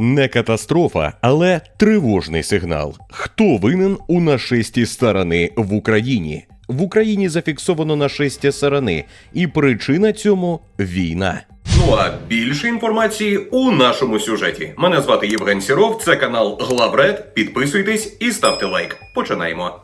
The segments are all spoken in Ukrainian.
Не катастрофа, але тривожний сигнал. Хто винен у нашесті сарани в Україні? В Україні зафіксовано нашестя сарани, і причина цьому війна. Ну а більше інформації у нашому сюжеті. Мене звати Євген Сіров, це канал Главред. Підписуйтесь і ставте лайк. Починаємо.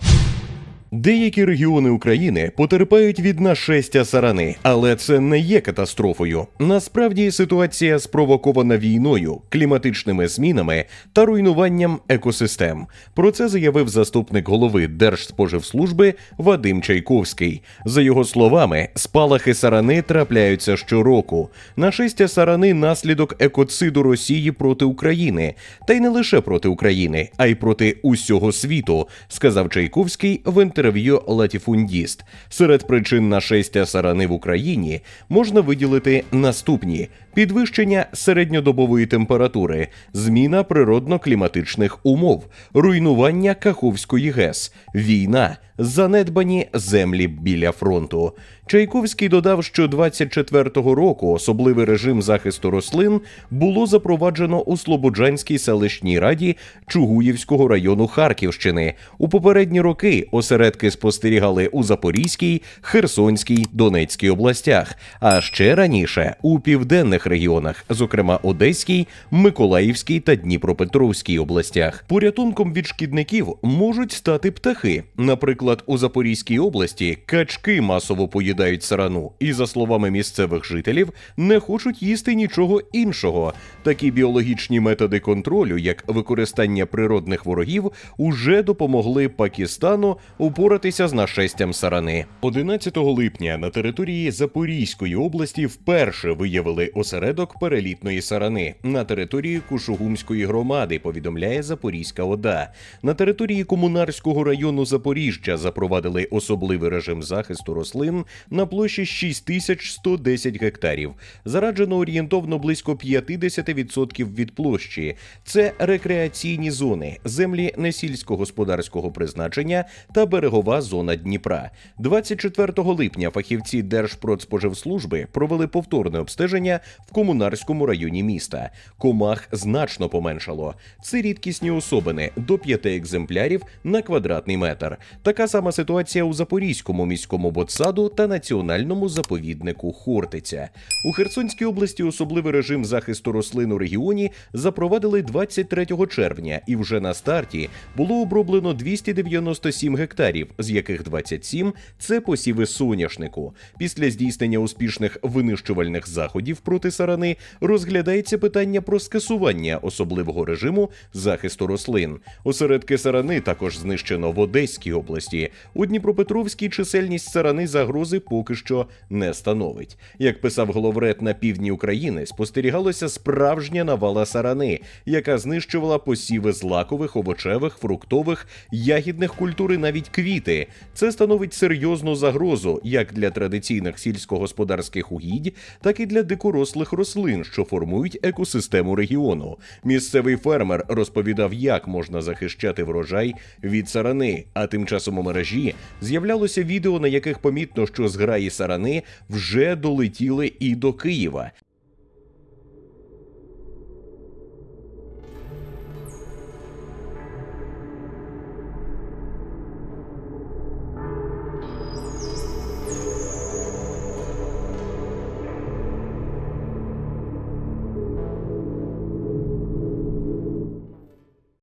Деякі регіони України потерпають від нашестя сарани, але це не є катастрофою. Насправді ситуація спровокована війною, кліматичними змінами та руйнуванням екосистем. Про це заявив заступник голови Держспоживслужби Вадим Чайковський. За його словами, спалахи сарани трапляються щороку. Нашестя сарани наслідок екоциду Росії проти України, та й не лише проти України, а й проти усього світу, сказав Чайковський в інтерв'ю Латіфундіст. Серед причин нашестя сарани в Україні можна виділити наступні: підвищення середньодобової температури, зміна природно-кліматичних умов, руйнування Каховської ГЕС, війна, занедбані землі біля фронту. Чайковський додав, що 24-го року особливий режим захисту рослин було запроваджено у Слободжанській селищній раді Чугуївського району Харківщини. У попередні роки осередки спостерігали у Запорізькій, Херсонській, Донецькій областях, а ще раніше у південних регіонах, зокрема Одеській, Миколаївській та Дніпропетровській областях. Порятунком від шкідників можуть стати птахи. Наприклад, у Запорізькій області качки масово поїдають сарану, і за словами місцевих жителів, не хочуть їсти нічого іншого. Такі біологічні методи контролю, як використання природних ворогів, уже допомогли Пакистану упоратися з нашестям сарани. 11 липня на території Запорізької області вперше виявили осередок перелітної сарани на території Кушугумської громади. Повідомляє Запорізька ОДА. На території комунарського району Запоріжжя запровадили особливий режим захисту рослин на площі 6110 гектарів. Зараджено орієнтовно близько 50% від площі. Це рекреаційні зони, землі несільськогосподарського призначення та берегова зона Дніпра. 24 липня фахівці Держпродспоживслужби провели повторне обстеження в комунарському районі міста. Комах значно поменшало. Це рідкісні особини до 5 екземплярів на квадратний метр. Така сама ситуація у Запорізькому міському ботсаду та національному заповіднику Хортиця. У Херсонській області особливий режим захисту рослин у регіоні запровадили 23 червня, і вже на старті було оброблено 297 гектарів, з яких 27 – це посіви соняшнику. Після здійснення успішних винищувальних заходів проти сарани розглядається питання про скасування особливого режиму захисту рослин. Осередки сарани також знищено в Одеській області. У Дніпропетровській чисельність сарани загрози поки що не становить. Як писав головред на півдні України, спостерігалося справжня навала сарани, яка знищувала посіви злакових, овочевих, фруктових, ягідних культур і навіть квіти. Це становить серйозну загрозу як для традиційних сільськогосподарських угідь, так і для дикорослих рослин, що формують екосистему регіону. Місцевий фермер розповідав, як можна захищати врожай від сарани. А тим часом у мережі з'являлося відео, на яких помітно, що зграї сарани вже долетіли і до Києва.